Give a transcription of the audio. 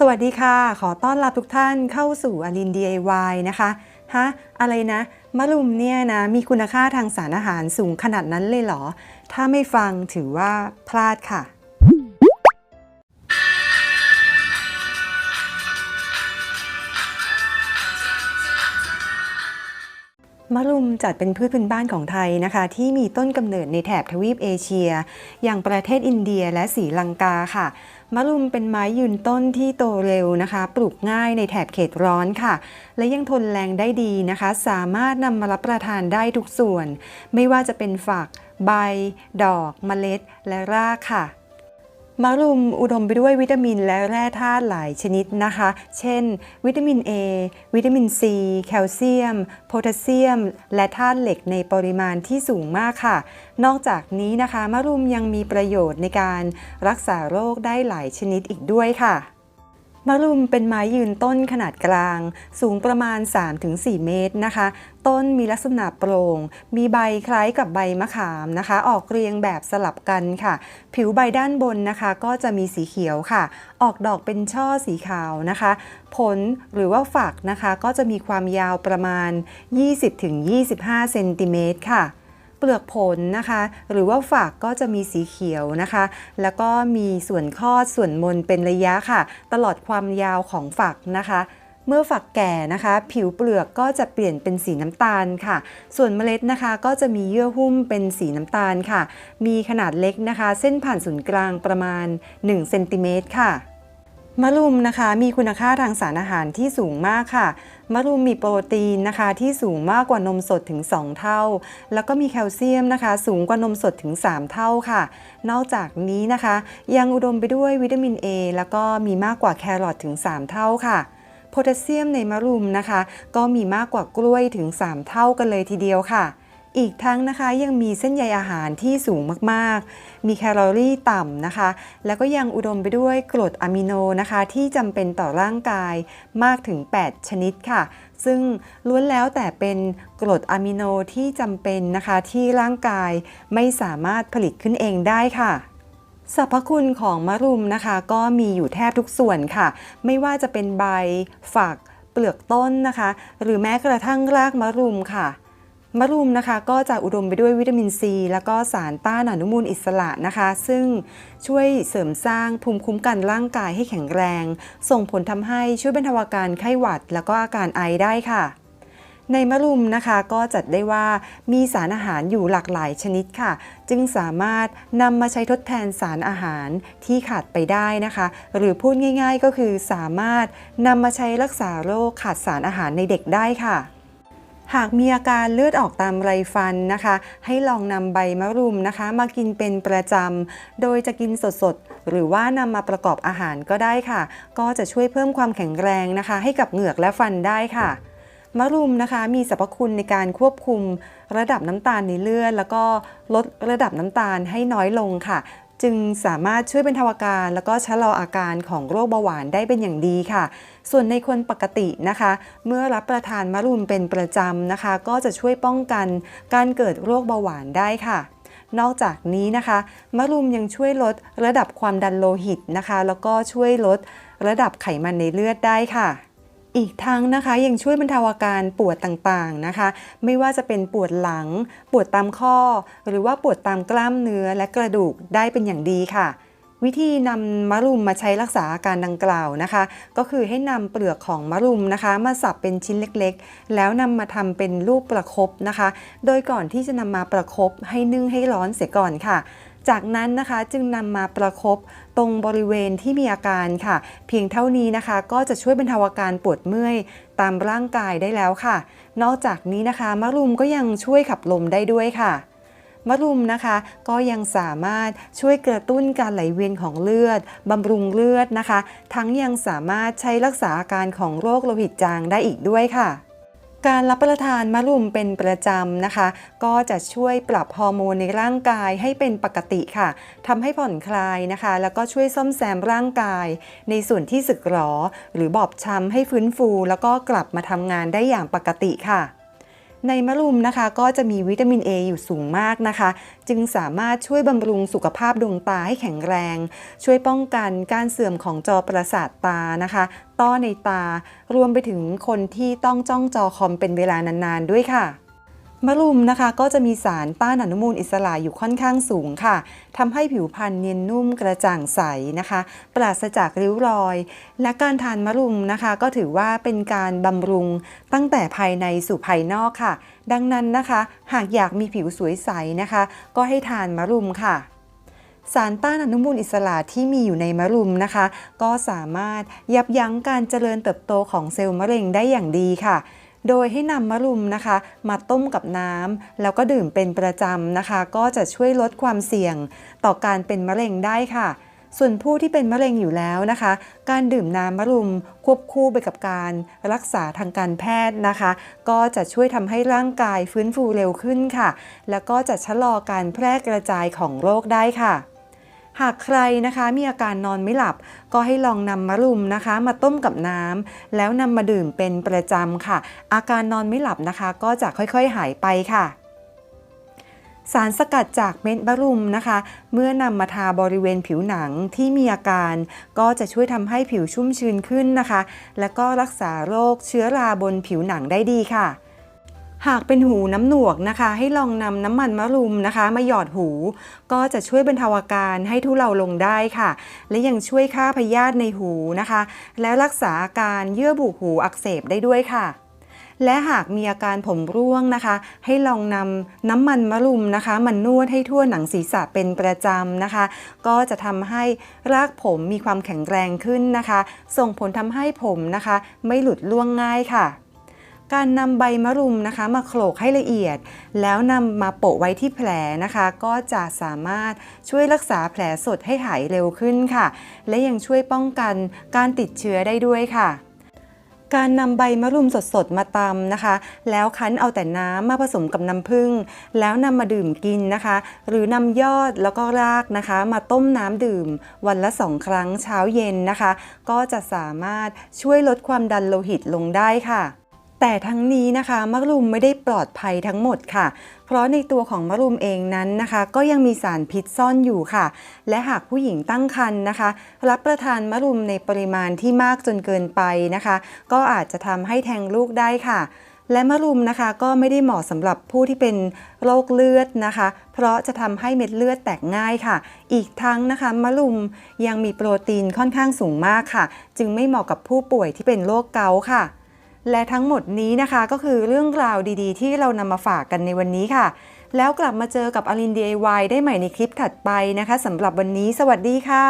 สวัสดีค่ะ ขอต้อนรับทุกท่านเข้าสู่อลิน DIY นะคะ ฮะ อะไรนะ มะลุมเนี่ยนะ มีคุณค่าทางสารอาหารสูงขนาดนั้นเลยเหรอ ถ้าไม่ฟังถือว่าพลาดค่ะ มะรุมจัดเป็นพืชพื้นบ้านของไทยนะคะ ที่มีต้นกำเนิดในแถบทวีปเอเชีย อย่างประเทศอินเดียและศรีลังกาค่ะมะรุมเป็นไม้ยืนต้นที่โตเร็วนะคะ ปลูกง่ายในแถบเขตร้อนค่ะ และยังทนแรงได้ดีนะคะ สามารถนำมารับประทานได้ทุกส่วน ไม่ว่าจะเป็นฝัก ใบ ดอกเมล็ด และรากค่ะ มะรุมอุดมไปด้วยวิตามินและแร่ธาตุหลายชนิดนะคะ เช่น วิตามิน A วิตามิน C แคลเซียม โพแทสเซียม และธาตุเหล็กในปริมาณที่สูงมากค่ะ นอกจากนี้นะคะมะรุมยังมีประโยชน์ในการรักษาโรคได้หลายชนิดอีกด้วยค่ะ มะรุมเป็นไม้ยืนต้นขนาดกลาง สูงประมาณ 3-4 เมตรนะคะ ต้นมีลักษณะโปร่ง มีใบคล้ายกับใบมะขามนะคะ ออกเรียงแบบสลับกันค่ะ ผิวใบด้านบนนะคะ ก็จะมีสีเขียวค่ะ ออกดอกเป็นช่อสีขาวนะคะ ผลหรือว่าฝักนะคะ ก็จะมีความยาวประมาณ 20-25 เซนติเมตรค่ะ ลือกผลนะคะ หรือว่าฝักก็จะมีสีเขียวนะคะ แล้วก็มีส่วนคลอส่วนมนเป็นระยะค่ะ ตลอดความยาวของฝักนะคะเมื่อฝักแก่นะคะ ผิวเปลือกก็จะเปลี่ยนเป็นสีน้ำตาลค่ะ ส่วนเมล็ดนะคะก็จะมีเยื่อหุ้มเป็นสีน้ำตาลค่ะ มีขนาดเล็กนะคะ เส้นผ่านศูนย์กลางประมาณ1เซนติเมตรค่ะ มะรุมนะคะมีคุณค่าทางสารอาหารที่สูงมากค่ะ มะรุมมีโปรตีนนะคะที่สูงมากกว่านมสดถึง 2 เท่า แล้วก็มีแคลเซียมนะคะ สูงกว่านมสดถึง 3 เท่าค่ะ นอกจากนี้นะคะ ยังอุดมไปด้วยวิตามิน A แล้วก็มีมากกว่าแครอทถึง 3 เท่าค่ะโพแทสเซียมในมะรุมนะคะ ก็มีมากกว่ากล้วยถึง 3 เท่ากันเลยทีเดียวค่ะ อีกทั้งนะคะยังมีเส้นใยอาหารที่สูงมากๆ มีแคลอรี่ต่ำนะคะ แล้วก็ยังอุดมไปด้วยกรดอะมิโนนะคะ ที่จำเป็นต่อร่างกายมากถึง 8 ชนิดค่ะ ซึ่งล้วนแล้วแต่เป็นกรดอะมิโนที่จำเป็นนะคะที่ร่างกายไม่สามารถผลิตขึ้นเองได้ค่ะสรรพคุณของมะรุมนะคะก็มีอยู่แทบทุกส่วนค่ะ ไม่ว่าจะเป็นใบฝักเปลือกต้นนะคะ หรือแม้กระทั่งรากมะรุมค่ะ มะรุมนะคะก็จะอุดมไปด้วยวิตามินซี แล้วก็สารต้านอนุมูลอิสระนะคะ ซึ่งช่วยเสริมสร้างภูมิคุ้มกันร่างกายให้แข็งแรง ส่งผลทำให้ช่วยบรรเทาอาการไข้หวัด แล้วก็อาการไอได้ค่ะ ในมะรุมนะคะก็จัดได้ว่ามีสารอาหารอยู่หลากหลายชนิดค่ะ จึงสามารถนำมาใช้ทดแทนสารอาหารที่ขาดไปได้นะคะ หรือพูดง่าย ๆ ก็คือสามารถนำมาใช้รักษาโรคขาดสารอาหารในเด็กได้ค่ะ หากมีอาการเลือดออกตามไรฟันนะคะ ให้ลองนำใบมะรุมนะคะ มากินเป็นประจำ โดยจะกินสดๆ หรือว่านำมาประกอบอาหารก็ได้ค่ะ ก็จะช่วยเพิ่มความแข็งแรงนะคะ ให้กับเหงือกและฟันได้ค่ะมะรุมนะคะมีสรรพคุณในการควบคุมระดับน้ำตาลในเลือด แล้วก็ลดระดับน้ำตาลให้น้อยลงค่ะ จึงสามารถช่วยบรรเทาอาการ แล้วก็ชะลออาการของโรคเบาหวานได้เป็นอย่างดีค่ะ ส่วนในคนปกตินะคะ เมื่อรับประทานมะรุมเป็นประจำนะคะ ก็จะช่วยป้องกันการเกิดโรคเบาหวานได้ค่ะนอกจากนี้นะคะมะรุมยังช่วยลดระดับความดันโลหิตนะคะ แล้วก็ช่วยลดระดับไขมันในเลือดได้ค่ะ อีกทั้งนะคะยังช่วยบรรเทาอาการปวดต่างๆนะคะ ไม่ว่าจะเป็นปวดหลัง ปวดตามข้อ หรือว่าปวดตามกล้ามเนื้อและกระดูกได้เป็นอย่างดีค่ะวิธีนำมะรุมมาใช้รักษาอาการดังกล่าวนะคะ ก็คือให้นำเปลือกของมะรุมนะคะ มาสับเป็นชิ้นเล็กๆ แล้วนำมาทำเป็นรูปประคบนะคะ โดยก่อนที่จะนำมาประคบให้นึ่งให้ร้อนเสียก่อนค่ะ จากนั้นนะคะจึงนำมาประคบตรงบริเวณที่มีอาการค่ะ เพียงเท่านี้นะคะ ก็จะช่วยบรรเทาอาการปวดเมื่อยตามร่างกายได้แล้วค่ะ นอกจากนี้นะคะมะรุมก็ยังช่วยขับลมได้ด้วยค่ะมะรุมนะคะก็ยังสามารถช่วยกระตุ้นการไหลเวียนของเลือดบำรุงเลือดนะคะ ทั้งยังสามารถใช้รักษาอาการของโรคโลหิตจางได้อีกด้วยค่ะ การรับประทานมะรุมเป็นประจำนะคะ ก็จะช่วยปรับฮอร์โมนในร่างกายให้เป็นปกติค่ะทำให้ผ่อนคลายนะคะ แล้วก็ช่วยซ่อมแซมร่างกาย ในส่วนที่สึกหรอ หรือบอบช้ำให้ฟื้นฟู แล้วก็กลับมาทำงานได้อย่างปกติค่ะ ในมะรุมนะคะก็จะมีวิตามิน A อยู่สูงมากนะคะ จึงสามารถช่วยบำรุงสุขภาพดวงตาให้แข็งแรง ช่วยป้องกันการเสื่อมของจอประสาทตานะคะ ต้อในตารวมไปถึงคนที่ต้องจ้องจอคอมเป็นเวลานานๆด้วยค่ะ มะรุมนะคะก็จะมีสารต้านอนุมูลอิสระอยู่ค่อนข้างสูงค่ะทำให้ผิวพรรณเนียนนุ่มกระจ่างใสนะคะ ปราศจากริ้วรอย และการทานมะรุมนะคะ ก็ถือว่าเป็นการบำรุงตั้งแต่ภายในสู่ภายนอกค่ะ ดังนั้นนะคะ หากอยากมีผิวสวยใสนะคะ ก็ให้ทานมะรุมค่ะสารต้านอนุมูลอิสระที่มีอยู่ในมะรุมนะคะ ก็สามารถยับยั้งการเจริญเติบโตของเซลล์มะเร็งได้อย่างดีค่ะ โดยให้นำมะรุมนะคะ มาต้มกับน้ำแล้วก็ดื่มเป็นประจำนะคะ ก็จะช่วยลดความเสี่ยง ต่อการเป็นมะเร็งได้ค่ะส่วนผู้ที่เป็นมะเร็งอยู่แล้วนะคะ การดื่มน้ำมะรุมควบคู่ไปกับการรักษาทางการแพทย์นะคะ ก็จะช่วยทำให้ร่างกายฟื้นฟูเร็วขึ้นค่ะ แล้วก็จะชะลอการแพร่กระจายของโรคได้ค่ะ หากใครนะคะมีอาการนอนไม่หลับ ก็ให้ลองนำมะรุมนะคะ มาต้มกับน้ำแล้วนำมาดื่มเป็นประจำค่ะ อาการนอนไม่หลับนะคะ ก็จะค่อยๆหายไปค่ะสารสกัดจากเม็ดมะรุมนะคะ เมื่อนำมาทาบริเวณผิวหนังที่มีอาการ ก็จะช่วยทำให้ผิวชุ่มชื้นขึ้นนะคะ และก็รักษาโรคเชื้อราบนผิวหนังได้ดีค่ะ หากเป็นหูน้ำหนวกนะคะ ให้ลองนำน้ำมันมะรุมนะคะ มาหยอดหู ก็จะช่วยบรรเทาอาการให้ทุเลาลงได้ค่ะ และยังช่วยฆ่าพยาธิในหูนะคะ และรักษาอาการเยื่อบุหูอักเสบได้ด้วยค่ะและหากมีอาการผมร่วงนะคะ ให้ลองนำน้ำมันมะรุมนะคะ มันนวดให้ทั่วหนังศีรษะเป็นประจำนะคะ ก็จะทำให้รากผมมีความแข็งแรงขึ้นนะคะ ส่งผลทำให้ผมนะคะ ไม่หลุดร่วงง่ายค่ะ การนำใบมะรุมนะคะ มาโขลกให้ละเอียด แล้วนำมาโปะไว้ที่แผลนะคะ ก็จะสามารถช่วยรักษาแผลสดให้หายเร็วขึ้นค่ะ และยังช่วยป้องกันการติดเชื้อได้ด้วยค่ะการนำใบมะรุมสดๆ มาตำนะคะ แล้วคั้นเอาแต่น้ำมาผสมกับน้ำผึ้งแล้วนำมาดื่มกินนะคะ หรือนำยอดแล้วก็รากนะคะ มาต้มน้ำดื่ม วันละสองครั้งเช้าเย็นนะคะ ก็จะสามารถช่วยลดความดันโลหิตลงได้ค่ะ แต่ทั้งนี้นะคะมะรุมไม่ได้ปลอดภัยทั้งหมดค่ะ เพราะในตัวของมะรุมเองนั้นนะคะ ก็ยังมีสารพิษซ่อนอยู่ค่ะ และหากผู้หญิงตั้งครรภ์นะคะ รับประทานมะรุมในปริมาณที่มากจนเกินไปนะคะ ก็อาจจะทำให้แทงลูกได้ค่ะและมะรุมนะคะก็ไม่ได้เหมาะสำหรับผู้ที่เป็นโรคเลือดนะคะ เพราะจะทำให้เม็ดเลือดแตกง่ายค่ะ อีกทั้งนะคะมะรุมยังมีโปรตีนค่อนข้างสูงมากค่ะ จึงไม่เหมาะกับผู้ป่วยที่เป็นโรคเกาต์ค่ะ และทั้งหมดนี้นะคะก็คือเรื่องราวดีๆ ที่เรานำมาฝากกันในวันนี้ค่ะ แล้วกลับมาเจอกับอลิน DIY ได้ใหม่ในคลิปถัดไปนะคะสำหรับวันนี้ สวัสดีค่ะ